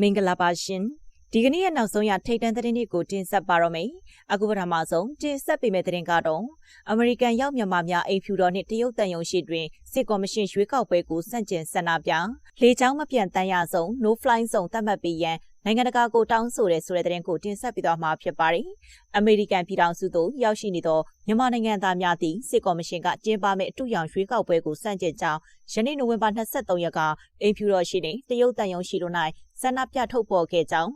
မင်္ဂလာပါရှင်ဒီကနေ့ရဲ့နောက်ဆုံးရထိတ်တန့်သတင်းတွေကိုတင်ဆက်ပါတော့မယ်အခုပထမဆုံးတင်ဆက်ပေးမယ့်သတင်းကတော့အမေရိကန်ရောက်မြန်မာများအိမ်ဖြူတော်နှင့်တရုတ်တန်ယုံရှိတွင်စစ်ကော်မရှင်ရွေးကောက်ပွဲကိုစန့်ကျင်ဆန္ဒပြလေကြောင်းမပြန့်တမ်းရဆုံး no fly zone သတ်မှတ်ပေးရန်နိုင်ငံတကာကိုတောင်းဆိုတဲ့ဆိုတဲ့သတင်းကိုတင်ဆက်ပေးသွားမှာဖြစ်ပါတယ်။အမေရိကန်ပြည်ထောင်စုသို့ရောက်ရှိနေသောမြန်မာနိုင်ငံသားများသည့်စစ်ကော်မရှင်ကကျင်းပမယ့်အတူရောင်ရွေးကောက်ပွဲကိုစန့်ကျင်ကြောင်းယနေ့နိုဝင်ဘာ23ရက်ကအိမ်ဖြူတော်ရှိနေတရုတ်တန်ယုံရှိတို့၌ ဆန္ဒပြထုတ်ပေါ်ခဲ့ကြောင်း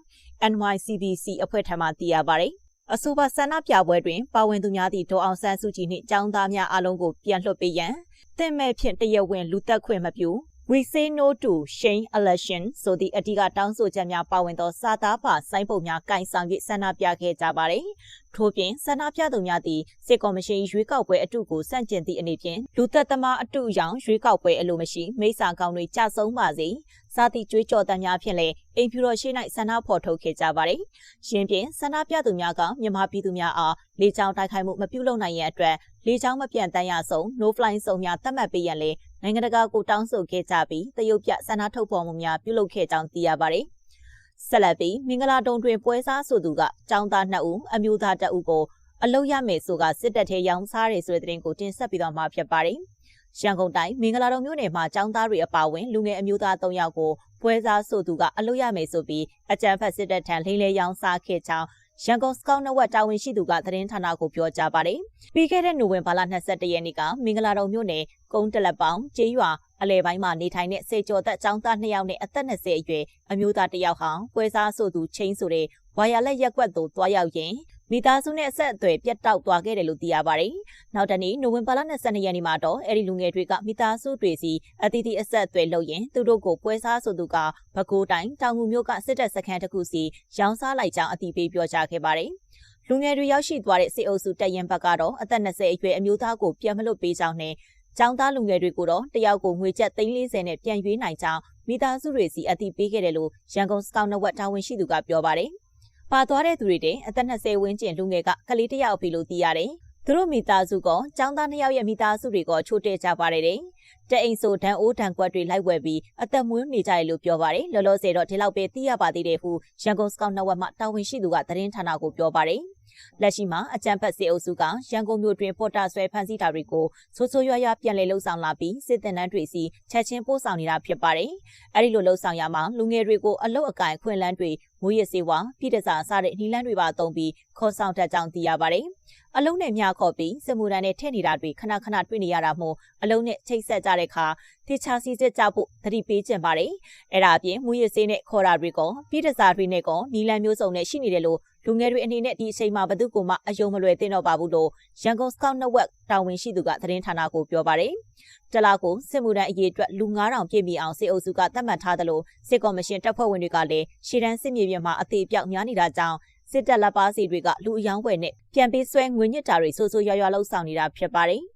NYCBC အဖွဲ့ထံမှသိရပါတယ်။အဆိုပါဆန္ဒပြပွဲတွင်ပါဝင်သူများသည့်ဒေါအောင်ဆန်းစုကြည်နှင့်ចောင်းသားများအားလုံးကိုပြန်လွှတ်ပေးရန်တင့်မဲ့ဖြင့်တရဝင်းလူသက်ခွင့်မပြု We say no to Shane election ဆိုသည့်အဓိကတောင်းဆိုချက်များပါဝင်သောစာသားပါစိုင်းပုံများကင်ဆောင်၍ဆန္ဒပြခဲ့ကြပါတယ်။ထို့ပြင်ဆန္ဒပြသူများသည်စစ်ကော်မရှင်ရွေးကောက်ပွဲအတုကိုစန့်ကျင်သည့်အနေဖြင့်လူသက်သမားအတုရောင်ရွေးကောက်ပွဲအလိုမရှိမိစ္ဆာကောင်းတွေကြဆုံးပါစေ။စာသည့်ကြွေးကြော်တမ်းများဖြင့်လည်းအိမ်ဖြူတော်ရှိ၌ဆန္ဒဖော်ထုတ်ခဲ့ကြပါတယ်။ရှင်ပြင်ဆန္ဒပြသူများကမြန်မာပြည်သူများအားလေကြောင်းတိုက်ခိုက်မှုမပြုလုပ်နိုင်ရန်အတွက်လေကြောင်းမပြန့်တမ်းရဆုံး no fly စုံများသတ်မှတ်ပေးရန်လေ နိုင်ငံတကာကိုတောင်းဆိုခဲ့ကြပြီးတရုတ်ပြဆန္ဒထုတ်ဖော်မှုများပြုလုပ်ခဲ့ကြောင်းသိရပါတယ်။ဆက်လက်ပြီးမင်္ဂလာတုံတွင်ပွဲစားဆိုသူကចောင်းသား2ဦးအမျိုးသား2ဦးကိုအလုတ်ရမယ်ဆိုကစစ်တပ်ထဲရောင်းစားတယ်ဆိုတဲ့သတင်းကိုတင်ဆက်ပြီးတော့မှဖြစ်ပါတယ်။ရန်ကုန်တိုင်းမင်္ဂလာတုံမြို့နယ်မှာចောင်းသားတွေအပါအဝင်လူငယ်အမျိုးသား3ယောက်ကိုပွဲစားဆိုသူကအလုတ်ရမယ်ဆိုပြီးအကြမ်းဖက်စစ်တပ်ထံလိမ့်လေရောင်းစားခဲ့ကြောင်း ရန်ကုန်စကောက်နဝက်တာဝန်ရှိသူကသတင်းဌာနကိုပြောကြားပါတယ်။ပြီးခဲ့တဲ့နိုဝင်ဘာလ22ရက်နေ့ကမင်္ဂလာတုံမြို့နယ်ကုန်းတလက်ပေါင်ကျေးရွာအလဲပိုင်းမှာနေထိုင်တဲ့စေကျော်သက်ចောင်းသား2ယောက်နဲ့အသက်20အရွယ်အမျိုးသား1ယောက်ဟာပွဲစားဆိုသူချင်းဆိုတဲ့ဝါယာလက်ရက်ကွက်သို့တွားရောက်ရင် မိသားစုနဲ့အဆက်အသွယ်ပြတ်တောက်သွားခဲ့တယ်လို့သိရပါတယ်။နောက်တနေ့နိုဝင်ဘာလ22ရက်နေ့မှာတော့အဲဒီလူငယ်တွေကမိသားစုတွေစီအတီးတီအဆက်အသွယ်လုပ်ရင်သူတို့ကိုပွဲစားဆိုသူကဘကိုးတိုင်းတောင်ငူမြို့ကစစ်တပ်စခန်းတစ်ခုစီရောင်းစားလိုက်ကြောင်းအတီးပေးပြောကြားခဲ့ပါတယ်။လူငယ်တွေရောက်ရှိသွားတဲ့စစ်အုပ်စုတပ်ရင်ဘက်ကတော့အသက်20အရွယ်အမျိုးသားကိုပြန်မလွတ်ပေးကြောင်းနဲ့ကျောင်းသားလူငယ်တွေကိုတော့တယောက်ကိုငွေကျပ်340နဲ့ပြန်ရွေးနိုင်ကြောင်းမိသားစုတွေစီအသိပေးခဲ့တယ်လို့ရန်ကုန်စကောက်နဝက်တာဝန်ရှိသူကပြောပါတယ်။ ပါသွားတဲ့သူတွေတဲ့အသက်20ဝန်းကျင်လူငယ်ကကလေးတစ်ယောက်ပြီလို့သိရတယ်။သူတို့မိသားစုကကျောင်းသားနှစ်ယောက်ရဲ့မိသားစုတွေကချိုးတဲ့ကြပါတယ်တဲ့။ တအိမ်ဆိုဒန်အိုးဒန်ကွက်တွေလိုက်ဝယ်ပြီးအသက်မွေးနေကြတယ်လို့ပြောပါတယ်။လောလောဆယ်တော့ဒီလောက်ပဲသိရပါသေးတယ်ဟုရန်ကုန်စကောက်နဝက်မှတာဝန်ရှိသူကသတင်းဌာနကိုပြောပါတယ်။လက်ရှိမှာအကြံဖတ်စစ်အုပ်စုကရန်ကုန်မြို့တွင်ပေါ်တာဆွဲဖမ်းဆီးတာတွေကိုဆိုးဆိုးရွားရွားပြန်လည်လှုပ်ဆောင်လာပြီးစစ်တပ်နှန်းတွေစီချက်ချင်းပို့ဆောင်နေတာဖြစ်ပါတယ်။အဲဒီလိုလှုပ်ဆောင်ရမှာလူငယ်တွေကိုအလုတ်အကင်ခွင့်လန်းတွေမွေးရစေဝါပြည်တစားစတဲ့နီလန်းတွေပါတုံးပြီးခေါ်ဆောင်တတ်ကြောင်းသိရပါတယ်။အလုံးနဲ့မြခေါ်ပြီးစမူတန်နဲ့ထည့်နေတာတွေခဏခဏတွေ့နေရတာမို့အလုံးနဲ့ချိတ်ဆက်ကြတဲ့အခါတေချာစီစစ်ကြဖို့သတိပေးကြပါတယ်။အဲ့ဒါအပြင်မူရစေးနဲ့ခေါ်တာတွေကပြည်တစားတွေနဲ့ကနီလန်မျိုးစုံနဲ့ရှိနေတယ်လို့လူငယ်တွေအနေနဲ့ဒီအချိန်မှာဘသူကမှအယုံမလွယ်သင့်တော့ပါဘူးလို့ရန်ကုန်စကောက်နက်ဝက်တာဝန်ရှိသူကသတင်းဌာနကိုပြောပါတယ်။တလားကိုစစ်မှုထမ်းအရေးအတွက်လူ9000ပြည့်မီအောင်စစ်အုပ်စုကသတ်မှတ်ထားသလိုစစ်ကော်မရှင်တပ်ဖွဲ့ဝင်တွေကလည်းရှေ့တန်းစစ်မြေပြင်မှာအသေးပြောက်များနေတာကြောင့်စစ်တပ်လက်ပါစီတွေကလူအယောင်းဝယ်နဲ့ပြန်ပေးဆွဲငွေညစ်တာတွေဆိုးဆိုးရွားရွားလှုပ်ဆောင်နေတာဖြစ်ပါတယ်။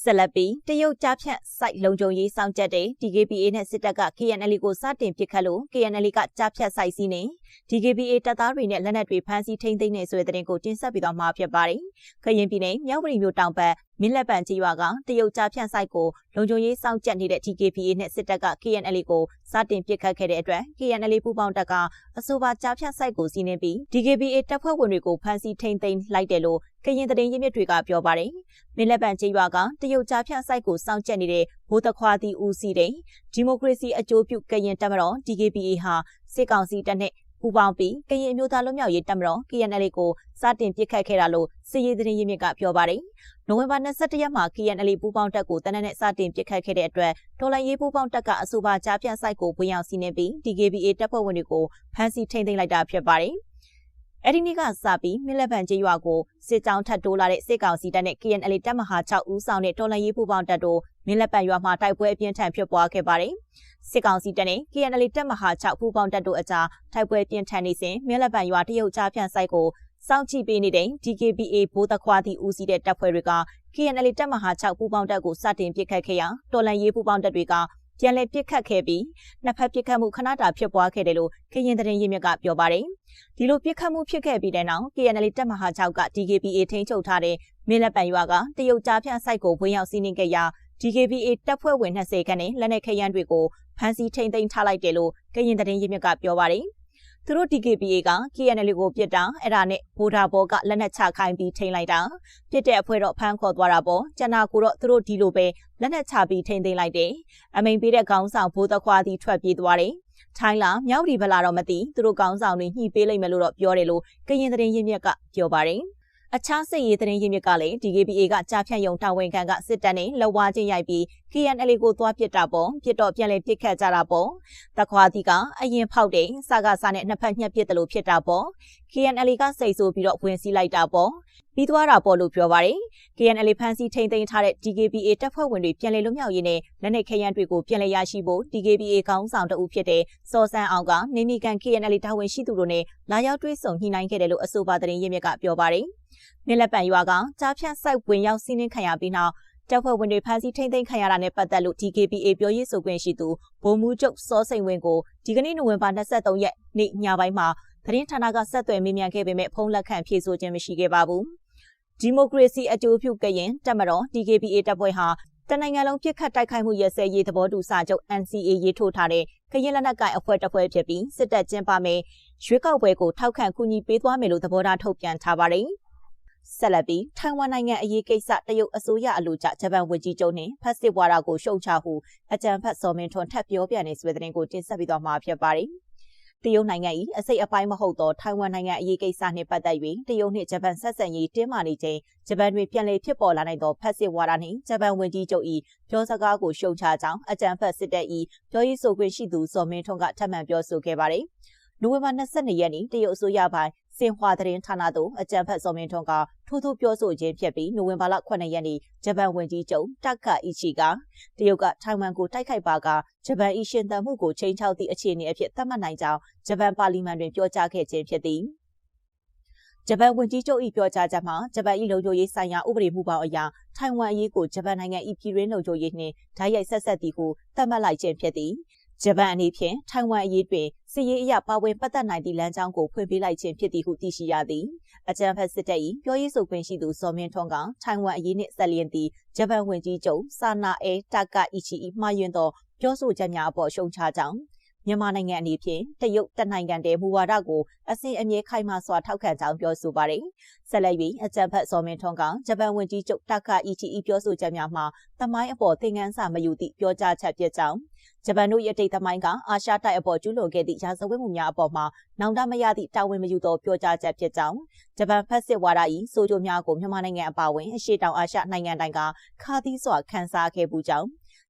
ဆက်လက်ပြီးတရုတ်ကြားဖြတ်စိုက်လုံခြုံရေးစောင့်ကြတဲ့ DKBA နဲ့စစ်တပ်က KNL ကိုစတင်ပစ်ခတ်လို့ KNL ကကြားဖြတ်စိုက်စီးနေ DKBA တပ်သားတွေနဲ့လက်နက်တွေဖမ်းဆီးထိန်းသိမ်းနေဆိုတဲ့တဲ့တင်ကိုတင်ဆက်ပြီးတော့မှာဖြစ်ပါတယ်။ခရင်ပြည်နယ်မြောက်ပြည်မြို့တောင်ဘက် မင်းလက်ပံကြီးရွာကတရုတ်ကြားဖြတ်စိုက်ကိုလုံခြုံရေးစောင့်ကြပ်နေတဲ့ DKBA နဲ့စစ်တပ်က KNL ကိုစတင်ပစ်ခတ်ခဲ့တဲ့အတွက် KNL ပူးပေါင်းတပ်ကအဆိုပါကြားဖြတ်စိုက်ကိုစီးနှင်းပြီး DKBA တပ်ဖွဲ့ဝင်တွေကိုဖမ်းဆီးထိန်းသိမ်းလိုက်တယ်လို့ကရင်သတင်းရင်းမြစ်တွေကပြောပါတယ်။မင်းလက်ပံကြီးရွာကတရုတ်ကြားဖြတ်စိုက်ကိုစောင့်ကြပ်နေတဲ့ဘိုးတခွာတီဦးစီးတဲ့ဒီမိုကရေစီအကျိုးပြုကရင်တပ်မတော် DKBA ဟာစစ်ကောင်စီတပ်နဲ့ ပူပေါင်းပြီးကရင်မျိုးသားလွတ်မြောက်ရေးတပ်မတော် KNL ကိုစတင်ပစ်ခတ်ခဲ့တာလို့စစ်ရေးသတင်းရင်းမြစ်ကပြောပါတယ်။နိုဝင်ဘာ22ရက်မှာ KNL ပူပေါင်းတပ်ကိုတနက်နဲ့စတင်ပစ်ခတ်ခဲ့တဲ့အတွက်ဒေါ်လာရေးပူပေါင်းတပ်ကအဆိုပါကြားပြန့်ဆိုင်ကိုဝင်ရောက်စီးနင်းပြီး DKBA တပ်ဖွဲ့ဝင်တွေကိုဖမ်းဆီးထိန်းသိမ်းလိုက်တာဖြစ်ပါတယ်။အဲ့ဒီနေ့ကစပြီးမင်းလက်ပံကျေးရွာကိုစစ်ကြောင်းထပ်တိုးလာတဲ့စစ်ကောင်စီတပ်နဲ့ KNL တပ်မဟာ6ဦးဆောင်တဲ့တော်လှန်ရေးပူးပေါင်းတပ်တို့မင်းလက်ပံရွာမှာတိုက်ပွဲအပြင်းထန်ဖြစ်ပွားခဲ့ပါတယ်။ စစ်ကောင်စီတပ်နဲ့ KNL တပ်မဟာ6ပူးပေါင်းတပ်တို့အကြားတိုက်ပွဲပြင်းထန်နေစဉ်မင်းလက်ပံရွာတရုတ်ကြားဖြန့်ဆိုင်ကိုစောင့်ကြည့်ပေးနေတဲ့ DKBA ဘိုးတခွားတီဦးစီးတဲ့တပ်ဖွဲ့တွေက KNL တပ်မဟာ6ပူးပေါင်းတပ်ကိုစတင်ပစ်ခတ်ခဲ့ရာတော်လန်ရေးပူးပေါင်းတပ်တွေကပြန်လည်ပစ်ခတ်ခဲ့ပြီးနှစ်ဖက်ပစ်ခတ်မှုခဏတာဖြစ်ပွားခဲ့တယ်လို့ကရင်သတင်းရင်းမြစ်ကပြောပါတယ်။ဒီလိုပစ်ခတ်မှုဖြစ်ခဲ့ပြီးတဲ့နောက် KNL တပ်မဟာ6က DKBA ထိန်းချုပ်ထားတဲ့မင်းလက်ပံရွာကတရုတ်ကြားဖြန့်စိုက်ကိုဝင်ရောက်စီးနင်းခဲ့ရာ DKBA တပ်ဖွဲ့ဝင်20ခန့်နဲ့လက်နက်ခဲယမ်းတွေကို ဖမ်းဆီးထိန်သိမ်းထားလိုက်တယ်လို့ကရင်သတင်းရင်းမြစ်ကပြောပါတယ်။သူတို့ DKBA က KNL ကိုပြစ်တာအဲ့ဒါနဲ့ဗိုလ်ဒါဘောကလက်နက်ချခိုင်းပြီးထိန်လိုက်တာပြစ်တဲ့အဖွဲ့တော့ဖမ်းခေါ်သွားတာပေါ့ကျန်တာကိုတော့သူတို့ဒီလိုပဲလက်နက်ချပြီးထိန်သိမ်းလိုက်တယ်အမိန်ပေးတဲ့ခေါင်းဆောင်ဘိုးသခွားသည်ထွက်ပြေးသွားတယ်ထိုင်းလာမြောက်ဒီဗလာတော့မသိသူတို့ကောင်းဆောင်တွေညှိပေးလိုက်မယ်လို့တော့ပြောတယ်လို့ကရင်သတင်းရင်းမြစ်ကပြောပါတယ် အခြားစစ်ရေးသတင်းရင်းမြစ်ကလည်း DKBA ကကြားဖြတ်ယုံတာဝန်ခံကစစ်တပ်နဲ့လှဝါချင်းရိုက်ပြီး KNL ကိုသွားပစ်တာပေါ့ပစ်တော့ပြန်လေပစ်ခတ်ကြတာပေါ့တခွာတီကအရင်ဖောက်တယ်စကားစားနဲ့နှစ်ဖက်ညှက်ပစ်တယ်လို့ဖြစ်တာပေါ့ KNL ကစိတ်ဆိုးပြီးတော့ဝင်စီးလိုက်တာပေါ့ပြီးသွားတာပေါ့လို့ပြောပါတယ် KNL ဖန်စီထိန်သိမ်းထားတဲ့ DKBA တပ်ဖွဲ့ဝင်တွေပြန်လည်လွတ်မြောက်ရေးနဲ့လက်နက်ခဲယမ်းတွေကိုပြန်လည်ရရှိဖို့ DKBA ခေါင်းဆောင်တအုပ်ဖြစ်တဲ့စော်ဆန်းအောင်ကနေမီကန် KNL တာဝန်ရှိသူတို့နဲ့လာရောက်တွေ့ဆုံညှိနှိုင်းခဲ့တယ်လို့အဆိုပါသတင်းရင်းမြစ်ကပြောပါတယ်။ မြလက်ပံရွာကကြားဖြတ်စိုက်ဝင်ရောက်စီးနင်းခံရပြီးနောက်တပ်ဖွဲ့ဝင်တွေဖမ်းဆီးထိန်းသိမ်းခံရတာနဲ့ပတ်သက်လို့ DKBA ပြောရေးဆိုခွင့်ရှိသူဗိုလ်မှူးချုပ်စောစိန်ဝင်းကိုဒီကနေ့နိုဝင်ဘာ23ရက်နေ့ညပိုင်းမှာသတင်းဌာနကဆက်သွယ်မေးမြန်းခဲ့ပေမဲ့ဖုန်းလက်ခံဖြေဆိုခြင်းမရှိခဲ့ပါဘူး။ဒီမိုကရေစီအကျိုးပြုကရင်တက်မတော် DKBA တပ်ဖွဲ့ဟာတနိုင်ငံလုံးပြစ်ခတ်တိုက်ခိုက်မှုရစဲရေးသဘောတူစာချုပ် NCA ရေးထိုးထားတဲ့ကရင်လက်နက်ကိုင်အဖွဲ့တစ်ဖွဲ့ဖြစ်ပြီးစစ်တပ်ကျင်းပမယ်ရွေးကောက်ပွဲကိုထောက်ခံကူညီပေးသွားမယ်လို့သဘောထားထုတ်ပြန်ထားပါတယ်။ ဆက်လက်ပြီးထိုင်ဝမ်နိုင်ငံအရေးကိစ္စတရုတ်အစိုးရအလို့ကြဂျပန်ဝန်ကြီးချုပ်နှင့်ဖက်စစ်ဝါဒကိုရှုံချဟုအကြံဖတ်စော်မင်းထွန်းထပ်ပြောပြနေဆွေးတဲ့ကိုတင်ဆက်ပြီးတော့မှာဖြစ်ပါတယ်။တရုတ်နိုင်ငံ၏အစိတ်အပိုင်းမဟုတ်သောထိုင်ဝမ်နိုင်ငံအရေးကိစ္စနှင့်ပတ်သက်၍တရုတ်နှင့်ဂျပန်ဆက်ဆံရေးတင်းမာနေချိန်ဂျပန်တွင်ပြန်လည်ဖြစ်ပေါ်လာနိုင်သောဖက်စစ်ဝါဒနှင့်ဂျပန်ဝန်ကြီးချုပ်၏ပြောစကားကိုရှုံချကြောင်းအကြံဖတ်စစ်တပ်၏ပြောရေးဆိုခွင့်ရှိသူစော်မင်းထွန်းကထပ်မံပြောဆိုခဲ့ပါတယ်။ နိုဝင်ဘာ22ရက်နေ့တရုတ်အစိုးရပိုင်းစင်ဟွာသတင်းဌာနသို့အကြံဖတ်စော်မင်းထွန်းကထိုးထိုးပြောဆိုခြင်းဖြစ်ပြီးနိုဝင်ဘာလ9ရက်နေ့ဂျပန်ဝန်ကြီးချုပ်တက်ခါအီချီကတရုတ်ကထိုင်ဝမ်ကိုတိုက်ခိုက်ပါကဂျပန်၏ရှင်သန်မှုကိုချိန်ချောက်သည့်အခြေအနေအဖြစ်သတ်မှတ်နိုင်ကြောင်းဂျပန်ပါလီမန်တွင်ပြောကြားခဲ့ခြင်းဖြစ်သည်ဂျပန်ဝန်ကြီးချုပ်၏ပြောကြားချက်မှာဂျပန်၏လုံခြုံရေးဆိုင်ရာဥပဒေမှုပေါင်းအရာထိုင်ဝမ်အရေးကိုဂျပန်နိုင်ငံ၏ပြည်တွင်းလုံခြုံရေးနှင့်ဓာတ်ရိုက်ဆက်ဆက်သည်ဟုသတ်မှတ်လိုက်ခြင်းဖြစ်သည် ဂျပန်အနေဖြင့်ထိုင်ဝမ်အရေးတွင်စစ်ရေးအရပါဝင်ပတ်သက်နိုင်သည့်လမ်းကြောင်းကိုဖွင့်ပေးလိုက်ခြင်းဖြစ်သည်ဟုသိရှိရသည်အကြံဖက်စစ်တပ်၏ပြောရေးဆိုခွင့်ရှိသူဇော်မင်းထွန်းကထိုင်ဝမ်အရေးနှင့်ဆက်လျင်သည့်ဂျပန်ဝန်ကြီးချုပ်ဆာနာအဲတာကာအီချီ၏မှားယွင်းသောပြောဆိုချက်များအပေါ်ရှုံချကြောင်း မြန်မာနိုင်ငံအနေဖြင့်တရုတ်တနိုင်ငံတည်းမူဝါဒကိုအစဉ်အမြဲခိုင်မာစွာထောက်ခံကြောင်းပြောဆိုပါတယ်။ဆက်လက်ပြီးအကြံဖတ်စော်မင်းထွန်းကဂျပန်ဝန်ကြီးချုပ်တာကာအီချီပြောဆိုချက်များမှာတမိုင်းအပေါ်သင်ခန်းစာမယူသည့်ပြောကြားချက်ဖြစ်ကြောင်းဂျပန်တို့ရဲ့တိတ်သမိုင်းကအာရှတိုက်အပေါ်ကျူးလွန်ခဲ့သည့်ရာဇဝတ်မှုများအပေါ်မှာနောင်တမရသည့်တာဝန်မယူသောပြောကြားချက်ဖြစ်ကြောင်းဂျပန်ဖက်စစ်ဝါဒ၏ဆိုကြများကိုမြန်မာနိုင်ငံအပါအဝင်အရှေ့တောင်အာရှနိုင်ငံတိုင်းကခါသီးစွာခန်းစားခဲ့ပူကြောင်း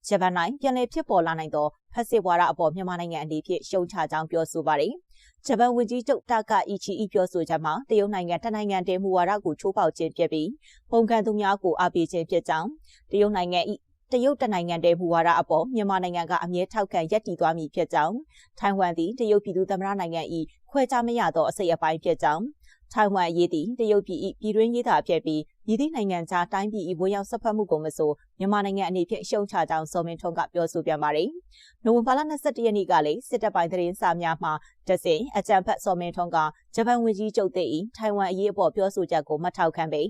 ဂျပန်တိုင်းပြန်လည်ဖြစ်ပေါ်လာနိုင်သောဖက်စစ်ဝါဒအပေါ်မြန်မာနိုင်ငံအနေဖြင့်ရှုံချကြောင်းပြောဆိုပါတယ်။ဂျပန်ဝန်ကြီးချုပ်တာကာအီချီပြောဆိုချက်မှာတရုတ်နိုင်ငံတနိုင်ငံတည်းမူဝါဒကိုချိုးဖောက်ခြင်းဖြစ်ပြီးပုံကံသူများကိုအားပေးခြင်းဖြစ်ကြောင်းတရုတ်နိုင်ငံ၏တရုတ်တနိုင်ငံတည်းမူဝါဒအပေါ်မြန်မာနိုင်ငံကအမြဲထောက်ခံရည်တည်သွားမည်ဖြစ်ကြောင်းထိုင်ဝမ်သည်တရုတ်ပြည်သူသမ္မတနိုင်ငံ၏ခွဲခြားမရသောအစိတ်အပိုင်းဖြစ်ကြောင်း ထိုင်ဝမ်အရေးသည်တရုတ်ပြည်၏ပြည်တွင်းရေးသာဖြစ်ပြီးရည်သည့်နိုင်ငံခြားတိုင်းပြည်၏ဘိုးရောက်ဆက်ဖက်မှုကိုမဆိုမြန်မာနိုင်ငံအနေဖြင့်ရှုံချကြောင်းစောမင်းထွန်းကပြောဆိုပြန်ပါတယ်။နိုဝင်ဘာလ22ရက်နေ့ကလည်းစစ်တပ်ပိုင်းသတင်းစာများမှာတစင်အကြံဖက်စောမင်းထွန်းကဂျပန်ဝန်ကြီးချုပ်တဲ့၏ထိုင်ဝမ်အရေးအပေါ်ပြောဆိုချက်ကိုမထောက်ခံပေ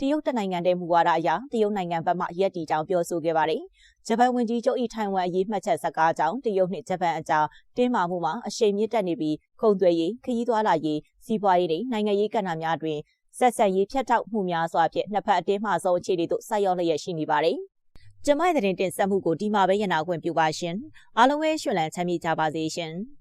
တရုတ်တနိုင်ငံတည်းမူဝါဒအရတရုတ်နိုင်ငံဘက်မှရက်တီကြောင်းပြောဆိုခဲ့ပါတယ်။ ဂျပန်ဝန်ကြီးချုပ်၏ထိုင်ဝမ်အရေးမှတ်ချက်စကားကြောင့်တရုတ်နှင့်ဂျပန်အကြားတင်းမာမှုမှာအရှိန်မြင့်တက်နေပြီးခုံသွဲရေးခရီးသွားလာရေးစီးပွားရေးနဲ့နိုင်ငံရေးကဏ္ဍများတွင်ဆက်ဆက်ရေးဖြတ်တောက်မှုများစွာဖြင့်နှစ်ဖက်အတင်းမှဆုံးအခြေအနေသို့ဆက်ရောက်လျက်ရှိနေပါတယ်။ကျမရဲ့သတင်းတင်ဆက်မှုကိုဒီမှာပဲရနာခွင့်ပြုပါရှင်။အားလုံးပဲရှင်လန်းချမ်းမြေ့ကြပါစေရှင်။